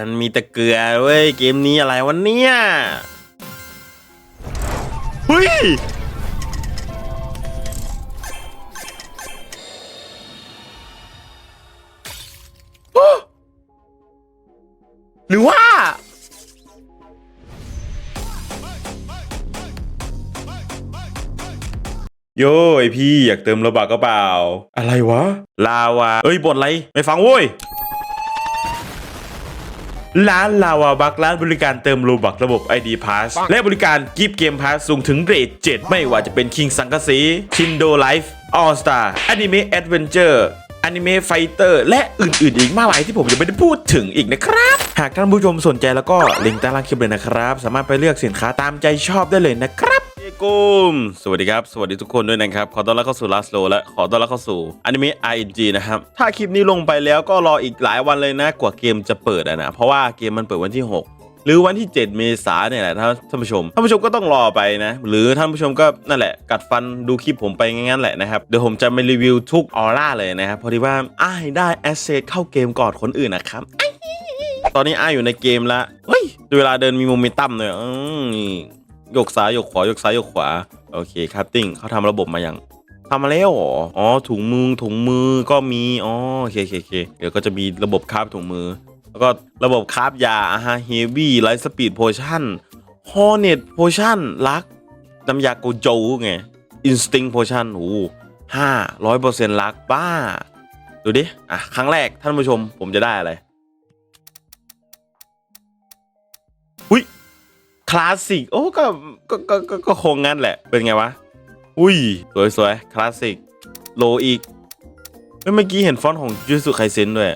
มันมีต่เกลือเว้ย เกมนี้อะไรวะเนี่ยเฮ้ยหรือว่า โย่ไอพี่อยากเติมระบากก็เปล่า อะไรวะ ลาวาเอ้ยบทอะไร ไม่ฟังโว้ย ร้านลาวาบักร้านบริการเติมโลบักระบบ ID Pass และบริการกิฟต์เกมพาสสูงถึงเรท7 ไม่ว่าจะเป็น King สังกะสีชินโดไลฟ์ออสตาแอนิเมะแอดเวนเจอร์อนิเมะไฟเตอร์และอื่นๆ อีกมากมายที่ผมยังไม่ได้พูดถึงอีกนะครับ หากท่านผู้ชมสนใจแล้วก็ลิงก์ใต้ล่างคลิปเลยนะครับ สามารถไปเลือกสินค้าตามใจชอบได้เลยนะครับเอ กุมสวัสดีครับ สวัสดีทุกคนด้วยนะครับ ขอต้อนรับเข้าสู่ Last Row และขอต้อนรับเข้าสู่อนิเมะ ING นะครับ ถ้าคลิปนี้ลงไปแล้วก็รออีกหลายวันเลยนะ กว่าเกมจะเปิดอะนะ เพราะว่าเกมมันเปิดวันที่ 6หรือวันที่ 7 เมษาเนี่ยแหละท่านผู้ชมท่านผู้ชมก็ต้องรอไปนะ หรือท่านผู้ชมก็นั่นแหละ กัดฟันดูคลิปผมไปงั้นแหละนะครับ เดี๋ยวผมจะมารีวิวทุกออร่าเลยนะครับพอดีว่าอ้ายได้แอสเซทเข้าเกมก่อนคนอื่นนะครับ ตอนนี้อ้ายอยู่ในเกมแล้วเฮ้ยเวลาเดินมีโมเมนตัมเลยอืม ยกซ้ายยกขวายกซ้ายยกขวาโอเคคัตติ้งเขาทำระบบมาอย่างทำมาแล้วหรออ๋อถุงมือถุงมือก็มีอ๋อโอเคโอเคอเคเดี๋ยวก็จะมีระบบคราบถุงมือ แล้วก็ระบบคราบยาอาฮะเฮวี่ไลท์สปีดโพชั่นฮอเน็ตโพชั่นลักน้ำยาโกโจไงอินสติ้งโพชั่นโอ้ห้าร้อยเปอร์เซ็นต์ลักบ้า ดูดิ อะ ครั้งแรกท่านผู้ชมผมจะได้อะไร อุ้ย คลาสสิก โอ้ก็ก็ก็ก็ก็คงงั้นแหละ เป็นไงวะ อุ้ย สวยสวยคลาสสิก โลอีก เมื่อกี้เห็นฟอนต์ของยูสุไคเซนด้วย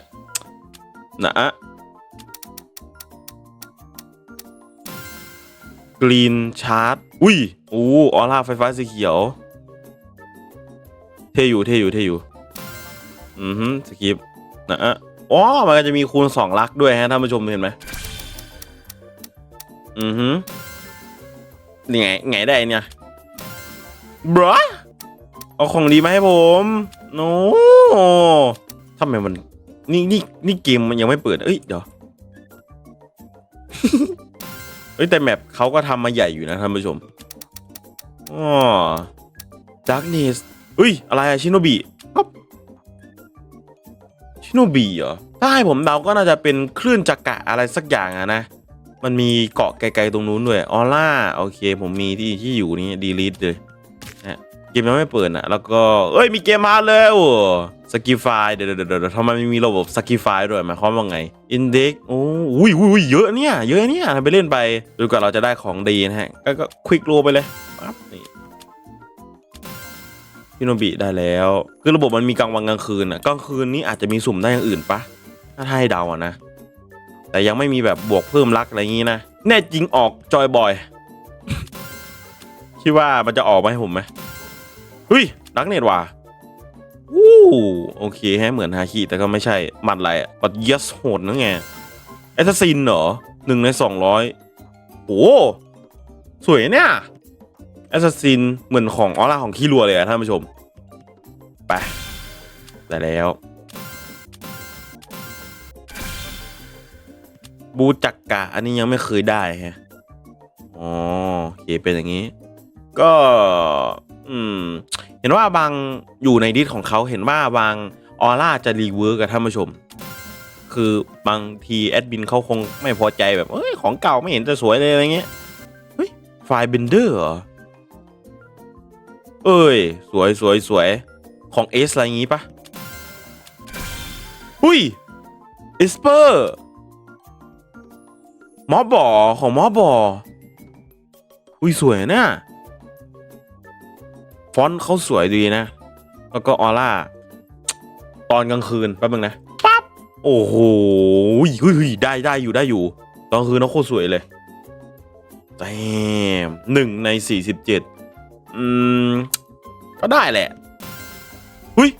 นะอะกรีนชาร์ตอุ้ยอู้ออร่าไฟฟ้าสีเขียว เทอยู่เทอยู่เทอยู่ อือฮึสกิปนะอะอ๋อมันก็จะมีคูณสองลักด้วยฮะท่านผู้ชมเห็นไหม อือฮึนี่ไงไงได้เนี่ยบรอเอาของดีมาให้ผมโน้ทำไมมัน นี่นี่นี่เกมมันยังไม่เปิด เอ้ยเดี๋ยวเอ้ยแต่แมปเขาก็ทำมาใหญ่อยู่นะท่านผู้ชมอ๋อดักเนสเอ้ย อะไรอะชิโนบิอ๊อบชิโนบิเหรอถ้าให้ผมเดาก็น่าจะเป็นคลื่นจักระอะไรสักอย่างอะนะ มันมีเกาะไกลๆตรงนู้นด้วยออร่าโอเค ผมมีที่ที่อยู่นี่ดีลิทเลยนะเกมยังไม่เปิดนะแล้วก็เอ้ยมีเกมมาแล้วสกิฟายเดี๋ยวเดี๋ยวเดี๋ยวทำไมไม่มีระบบสกิฟายด้วยหมายความว่าไงอินเด็กโอ้อุ้ยอุ้ยเยอะเนี่ย เยอะเนี่ยไปเล่นไปดูก่อนเราจะได้ของดีนะฮะก็ก็ควิกโลไปเลยปั๊บนี่พิโนบิได้แล้ว คือระบบมันมีกลางวันกลางคืนอะกลางคืนนี้อาจจะมีสุ่มได้อย่างอื่นปะถ้าให้เดาอะนะ แต่ยังไม่มีแบบบวกเพิ่มรักอะไรอย่างงี้นะ แน่จริงออกจอยบอย คิดว่ามันจะออกมาให้ผมไหมเฮ้ยดักเน็ตว่ะวู้โอเคแฮะเหมือนฮาคิแต่ก็ไม่ใช่มันอะไรอะปัดยัสโหดนะไงแอสซินเหรอหนึ่งในสองร้อยโอ้สวยเนี่ยแอสซินเหมือนของออร่าของขี้รัวเลยอะท่านผู้ชม ไป ได้แล้ว บูจักกะ อันนี้ยังไม่เคยได้ฮะอ๋อโอเคเป็นอย่างนี้ ก็ อืม เห็นว่าบางอยู่ในดิสของเขาเห็นว่าบางออร่าจะรีเวิร์กกับท่านผู้ชม คือบางทีแอดมินเขาคงไม่พอใจแบบเอ้ยของเก่าไม่เห็นจะสวยเลยอะไรเงี้ยเฮ้ยไฟเบนเดอร์เหรอเอ้ย สวยสวยสวยของเอสอะไรงี้ปะหุ้ยเอสเปอร์ มอบอของหมอบออุ้ยสวยนะฟอนต์เขาสวยดีนะ แล้วก็ออร่า ตอนกลางคืนแป๊บนึงนะปั๊บโอ้โหเฮ้ยได้ได้อยู่ได้อยู่ ตอนคืนเขาโคตรสวยเลยแต้มหนึ่งในสี่สิบเจ็ดอืม ก็ได้แหละเฮ้ย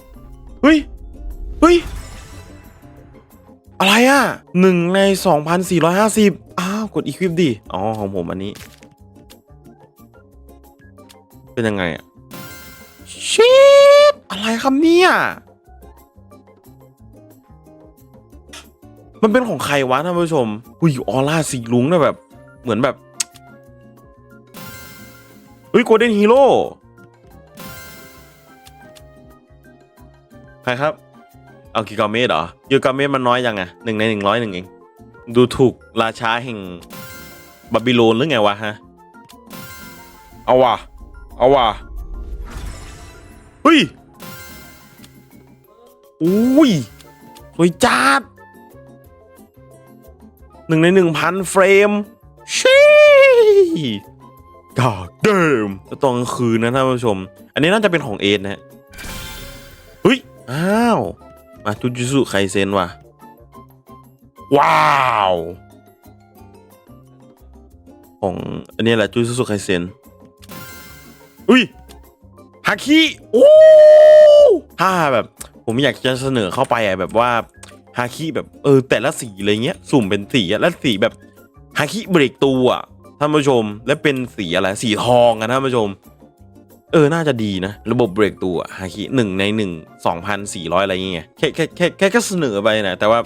เฮ้ยเฮ้ย อะไรอะหนึ่งในสองพันสี่ร้อยห้าสิบอ้าว กดอีควิปดิ อ๋อ ของผมอันนี้ เป็นยังไงอะชิปอะไรครับเนี่ย มันเป็นของใครวะท่านผู้ชมอุ้ยออร่าสีลุงนะแบบ เหมือนแบบเฮ้ยโกลเด้นฮีโร่ใครครับ เอากิกาเมตเหรอกิกาเมตมันน้อยยังไงหนึ่งในหนึ่งร้อยหนึ่งเอง ดูถูกราชาแห่งบาบิโลนหรือไงวะฮะ เอาว่ะ เอาว่ะเฮ้ยอุ้ยสวยจัดหนึ่งในหนึ่งพันเฟรมชีดาเดิมตอนกลางคืนนะท่านผู้ชม อันนี้น่าจะเป็นของเอสนะฮะเฮ้ย อ้าว มาจุจุสุไคเซนว่ะ ว้าว ของอันนี้แหละจุจุสุไคเซนอุ้ยฮาคิโอ้ถ้าแบบ ผมอยากจะเสนอเข้าไปอะแบบว่าฮาคิแบบเออแต่ละสีอะไรเงี้ย สุ่มเป็นสีอะแล้วสีแบบฮาคิเบรกตัวอะท่านผู้ชมและเป็นสีอะไรสีทองอะท่านผู้ชม เออ น่าจะดีนะ ระบบเบรกตัวฮาคิหนึ่งในหนึ่งสองพันสี่ร้อยอะไรเงี้ยแค่แค่แค่แค่เสนอไปนะ แต่ว่า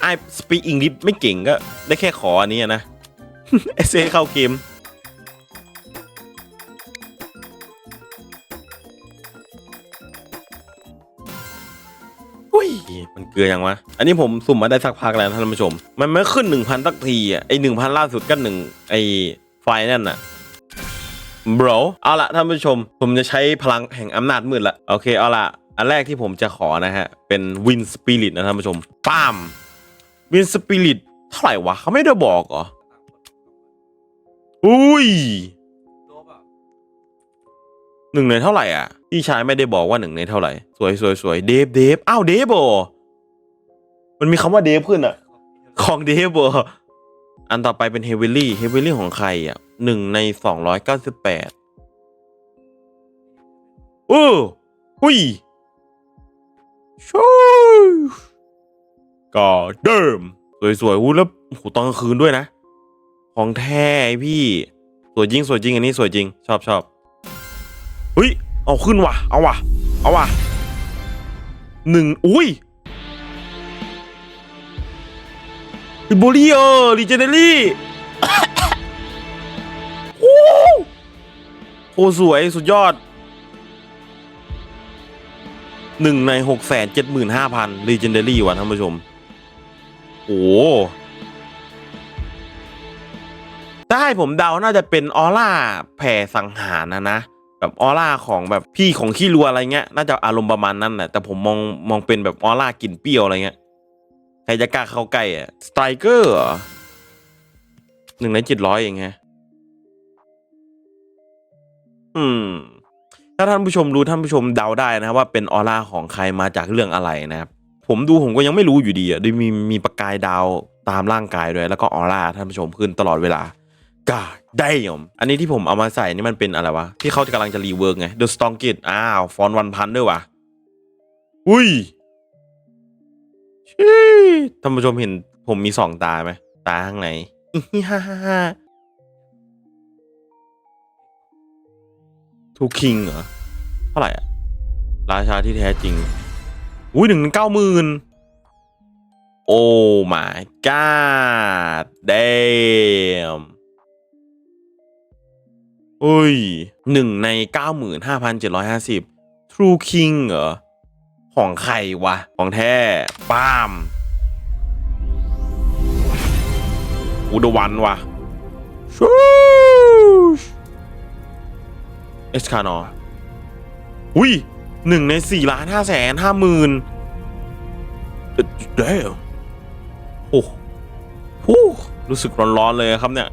ไอ้สปีกอังกฤษไม่เก่งก็ได้แค่ขออันนี้อะนะเอเซเข้าเกมอุ้ยมันเกลือยังวะ อันนี้ผมสุ่มมาได้สักพักแล้วท่านผู้ชม มันไม่ขึ้นหนึ่งพันสักทีอะไอหนึ่งพันล่าสุดก็หนึ่งไอไฟนั่นน่ะ bro เอาละท่านผู้ชม ผมจะใช้พลังแห่งอำนาจมืดละโอเคเอาละอันแรกที่ผมจะขอนะฮะ เป็นวินสปิริตนะท่านผู้ชมป้ามวินสปิริตเท่าไหร่วะเขาไม่ได้บอกเหรออุ้ยหนึ่งในเท่าไหร่อะพี่ชายไม่ได้บอกว่าหนึ่งในเท่าไหร่ สวยสวยสวยเดฟเดฟอ้าวเดฟโอมันมีคำว่าเดฟขึ้นอะ ของเดฟโออันต่อไปเป็นเฮเวลี่เฮเวลี่ของใครอะ หนึ่งในสองร้อยเก้าสิบแปดเออหุยชูก็เดิม สวยๆอู้แล้วโหตอนกลางคืนด้วยนะ ของแท้ไอพี่ สวยจริง สวยจริง อันนี้สวยจริง ชอบชอบเฮ้ย เอาขึ้นว่ะ เอาว่ะ เอาว่ะหนึ่งอุ้ยโบลีเออร์ลีเจเนอรี่ โหสวยสุดยอดหนึ่งในหกแสนเจ็ดหมื่นห้าพันลีเจนเดอรี่ว่ะท่านผู้ชม โอ้ถ้าให้ผมเดาน่าจะเป็นออร่าแผ่สังหารนะนะ แบบออร่าของแบบพี่ของขี้รัวอะไรเงี้ย น่าจะอารมณ์ประมาณนั้นแหละแต่ผมมองมองเป็นแบบออร่ากลิ่นเปรี้ยวอะไรเงี้ย ใครจะกล้าเข้าใกล้อะสไตรเกอร์หนึ่งในเจ็ดร้อยเองฮะ อืม ถ้าท่านผู้ชมรู้ท่านผู้ชมเดาได้นะครับว่าเป็นออร่าของใครมาจากเรื่องอะไรนะครับ ผมดูผมก็ยังไม่รู้อยู่ดีอะด้วยมีมีประกายดาวตามร่างกายด้วย แล้วก็ออร่าท่านผู้ชมขึ้นตลอดเวลากาได้ยมอันนี้ที่ผมเอามาใส่นี่มันเป็นอะไรวะ ที่เขากำลังจะรีเวิร์กไง The Strong Kid อ้าว ฟอนวันพันด้วยวะอุ้ยชี้ท่านผู้ชมเห็นผมมีสองตาไหม ตาข้างในฮ่าฮ่า ทูคิงเหรอ เท่าไหร่อะราชาที่แท้จริง อุ้ยหนึ่งเก้าหมื่นโอ้ my god damn อุ้ยหนึ่งในเก้าหมื่นห้าพันเจ็ดร้อยห้าสิบ True King เหรอ ของใครวะ ของแท้ป้ามอุดวันวะชู เอสคานออุ้ยหนึ่งในสี่ล้านห้าแสนห้าหมื่นเด้โอ้โหรู้สึกร้อนๆเลยครับเนี่ย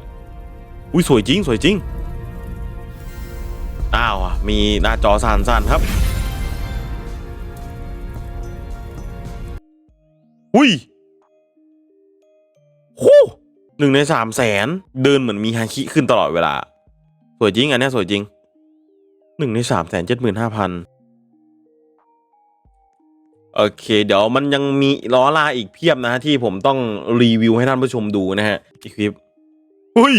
อุ้ยสวยจริง สวยจริง อ้าวอะมีหน้าจอสั่นๆครับ อุ้ยโหหนึ่งในสามแสนเดินเหมือนมีฮาคิขึ้นตลอดเวลา สวยจริงอันนี้สวยจริง หนึ่งในสามแสนเจ็ดหมื่นห้าพันโอเค เดี๋ยวมันยังมีล้อลาอีกเพียบนะฮะที่ผมต้องรีวิวให้ท่านผู้ชมดูนะฮะอีกคลิปอุ้ย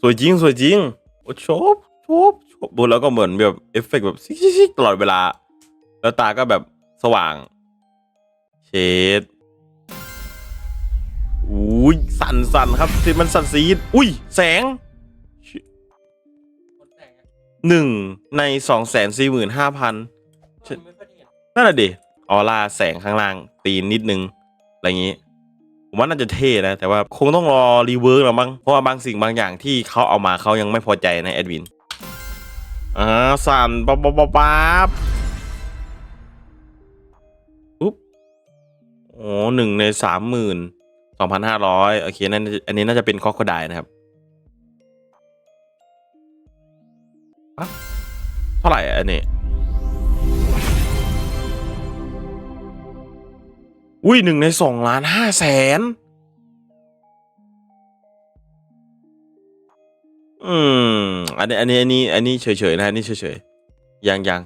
สวยจริง สวยจริง โอ้ชอบชอบชอบบนแล้วก็เหมือนแบบเอฟเฟกต์แบบซิกซิซิตลอดเวลา แล้วตาก็แบบสว่าง เชดอุ้ย สั่นสั่นครับสิมันสั่นสีอุ้ย แสง หนึ่งในสองแสนสี่หมื่นห้าพันนั่นแหะดิออร่าแสงข้างล่าง ตีนนิดนึง อะไรอย่างนี้ผมว่าน่าจะเท่นะ แต่ว่าคงต้องรอรีเวิร์กแล้วมั้งเพราะว่าบางสิ่งบางอย่างที่เขาเอามาเขายังไม่พอใจนะแอดวินอ่าสั่นป๊บป๊บป๊บป๊บอุ๊บโอ้หนึ่งในสามหมื่นสองพันห้าร้อยโอเคนั่นอันนี้น่าจะเป็นคอคไดนะครับ เท่าไหร่อันนี้ อุ้ยหนึ่งในสองล้านห้าแสน อืม อันนี้ อันนี้ อันนี้ อันนี้เฉยๆนะอันนี้เฉยๆยังยัง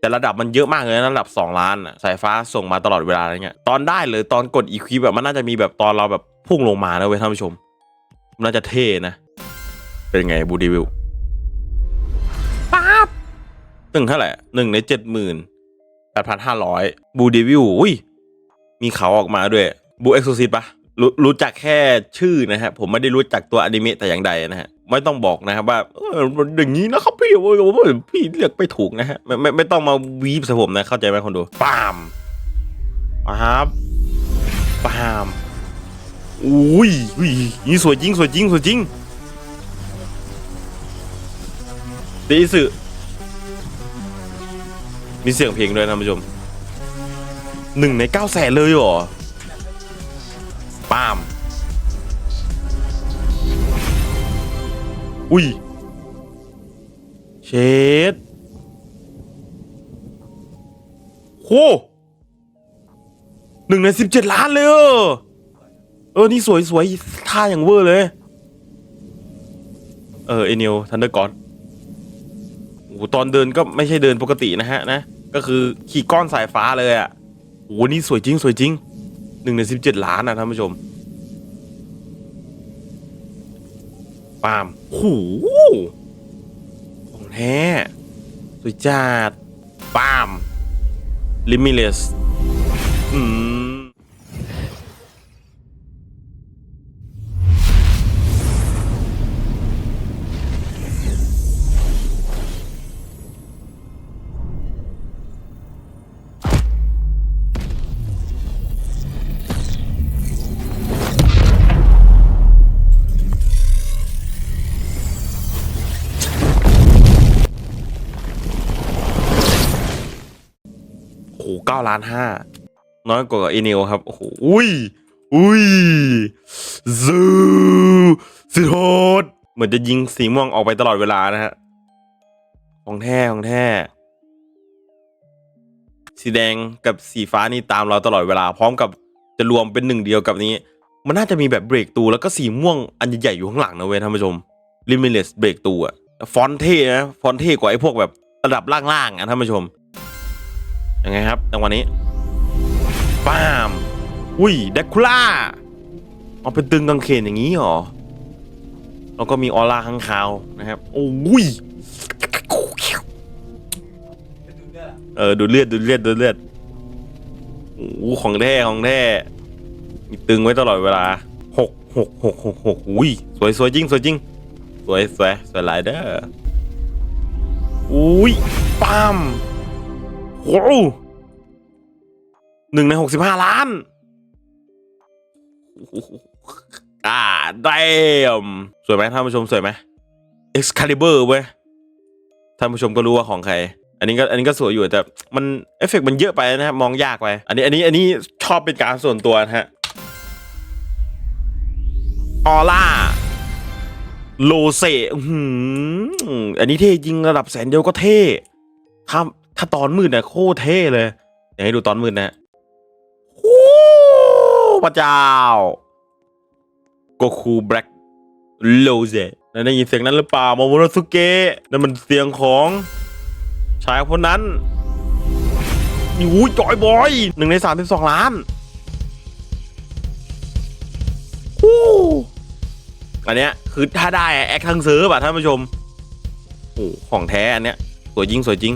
แต่ระดับมันเยอะมากเลยนะระดับสองล้านอะสายฟ้าส่งมาตลอดเวลาอะไรเงี้ยตอนได้เลยตอนกดอีควิปแบบมันน่าจะมีแบบตอนเราแบบพุ่งลงมานะเว้ยท่านผู้ชมมันน่าจะเท่นะ เป็นไงบูดีวิว ตึงเท่าไหร่หนึ่งในเจ็ดหมื่นแปดพันห้าร้อยบูดีวิวอุ้ย มีเขาออกมาด้วยบูเอ็กซ์โซซิตปะรู้รู้จักแค่ชื่อนะฮะ ผมไม่ได้รู้จักตัวอนิเมะแต่อย่างใดนะฮะ ไม่ต้องบอกนะครับว่าออมันอย่างนี้นะครับพี่โอ้ยพี่เรียกไปถูกนะฮะ ไม่ไม่ไม่ต้องมาวีบใส่ผมนะ เข้าใจไหมคนดูปามปามปามอุ้ยอุ้ยนี่สวยจริงสวยจริงสวยจริงดอิสึ มีเสียงเพลงด้วยนะท่านผู้ชมหนึ่งในเก้าแสนเลยเหรอปาม อุ้ย เชดโหหนึ่งในสิบเจ็ดล้านเลยเหรอเออ นี่สวยสวยท่าอย่างเวอร์เลย เออ เอเนียลทันเดอร์กอนโอ้ตอนเดินก็ไม่ใช่เดินปกตินะฮะนะ ก็คือขี่ก้อนสายฟ้าเลยอะ่ะโอ้โหนี่สวยจริง สวยจริงหนึ่งในสิบเจ็ดล้านนะท่านผู้ชมปาล์มหูของแท้สวยจัดปาล์มลิมิเลสอืม เก้าล้านห้าน้อยกว่าอเนลครับ โอ้โหอุ้ย อุ้ยซูสุดโหดเหมือนจะยิงสีม่วงออกไปตลอดเวลานะฮะ ของแท้ของแท้ สีแดงกับสีฟ้านี่ตามเราตลอดเวลา พร้อมกับจะรวมเป็นหนึ่งเดียวกับนี้ มันน่าจะมีแบบเบรกตูแล้วก็สีม่วงอันใหญ่ๆอยู่ข้างหลังนะเว้ยท่านผู้ชมลิมิเลสเบรกตูอะฟอนเท่นะ ฟอนเท่กว่าไอ้พวกแบบระดับล่างๆอะท่านผู้ชม ยังไงครับจังหวะนี้ปามอุ้ยเดคูล่าเอาเป็นตึงกางเขนอย่างนี้หรอแล้วก็มีออร่าข้างคาวนะครับโอ้ยเออดูเลือดดูเลือดดูเลือดโอ้ของแท้ของแท้มีตึงไว้ตลอดเวลาหกหกหกหกหกอุ้ยสวยสวยจริงสวยจริงสวยสวยสวยหลายเด้ออุ้ยปั๊ม โอ้โหหนึ่งในหกสิบห้าล้านอ่าได้สวยไหมท่านผู้ชมสวยไหม Excalibur เว้ยท่านผู้ชมก็รู้ว่าของใคร อันนี้ก็อันนี้ก็สวยอยู่แต่มันเอฟเฟกต์มันเยอะไปนะครับมองยากไป อันนี้อันนี้อันนี้ชอบเป็นการส่วนตัวนะฮะออร่าโลเซอืมอันนี้เท่จริงระดับแสนเดียวก็เท่ถ้า ถ้าตอนมืดเนี่ยโคตรเท่เลยอยากให้ดูตอนมืดนะฮะโอ้พระเจ้าโกคูแบล็กโลเซนั่นได้ยินเสียงนั้นหรือเปล่าโมโมโนสุเกะนั่นมันเสียงของชายคนนั้นอู้จอยบอยหนึ่งในสามสิบสองล้านโอ้อันเนี้ยคือถ้าได้แอคทั้งซื้อป่ะท่านผู้ชมโอ้ของแท้อันเนี้ยสวยจริงสวยจริง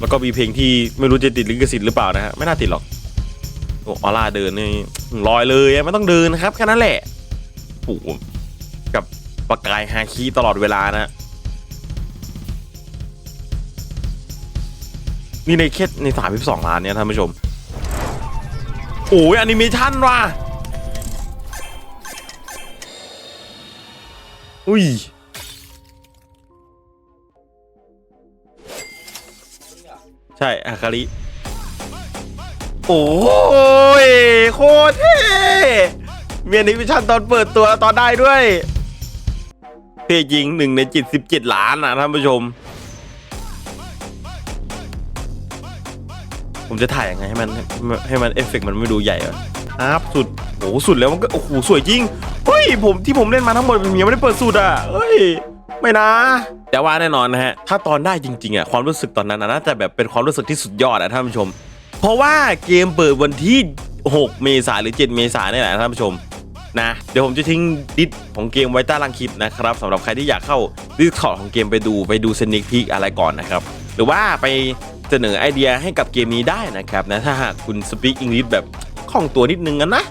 แล้วก็มีเพลงที่ไม่รู้จะติดลิขสิทธิ์หรือเปล่านะฮะไม่น่าติดหรอกโอ้ออร่าเดินนี่ลอยเลยไม่ต้องเดินนะครับแค่นั้นแหละโอ้โหกับประกายฮาคีตลอดเวลานะนี่ในแค่ในสามสิบสองล้านเนี่ยท่านผู้ชมโอ้ยแอนิเมชันว่ะอุ้ย ใช่อาคาริโอ้ยโคตรเท่มีแอนิเมชันตอนเปิดตัวตอนได้ด้วยเท่จริงหนึ่งในจิตสิบเจ็ดล้านนะท่านผู้ชม ผมจะถ่ายยังไงให้มันให้มันเอฟเฟกต์มันไม่ดูใหญ่อะครับสุดโอ้โหสุดแล้วมันก็โอ้โหสวยจริงเฮ้ยผมที่ผมเล่นมาทั้งหมดผมยังไม่ได้เปิดสุดอะเฮ้ย ไม่นะ แต่ว่าแน่นอนนะฮะ ถ้าตอนได้จริงๆอะความรู้สึกตอนนั้นน่าจะแบบเป็นความรู้สึกที่สุดยอดอะท่านผู้ชม เพราะว่าเกมเปิดวันที่ 6 เมษายนหรือ 7 เมษายนนี่แหละท่านผู้ชมนะเดี๋ยวผมจะทิ้งดิสของเกมไว้ใต้ล่างคลิปนะครับสำหรับใครที่อยากเข้าดิสคอร์ดของเกมไปดูไปดูสนิคพีกอะไรก่อนนะครับ หรือว่าไปเสนอไอเดียให้กับเกมนี้ได้นะครับนะถ้าหากคุณสปีกอังกฤษแบบคล่องตัวนิดนึงนะ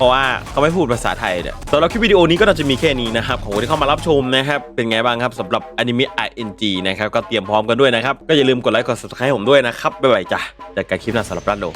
เพราะว่าเขาไม่พูดภาษาไทยเนี่ยสำหรับคลิปวิดีโอนี้ก็จะมีแค่นี้นะครับของคนที่เข้ามารับชมนะครับเป็นไงบ้างครับสำหรับอนิเมะ ING นะครับก็เตรียมพร้อมกันด้วยนะครับก็อย่าลืมกดไลค์กด subscribe ผมด้วยนะครับบ๊ายบายจ้ะเจอกันคลิปหน้าสำหรับร้านโด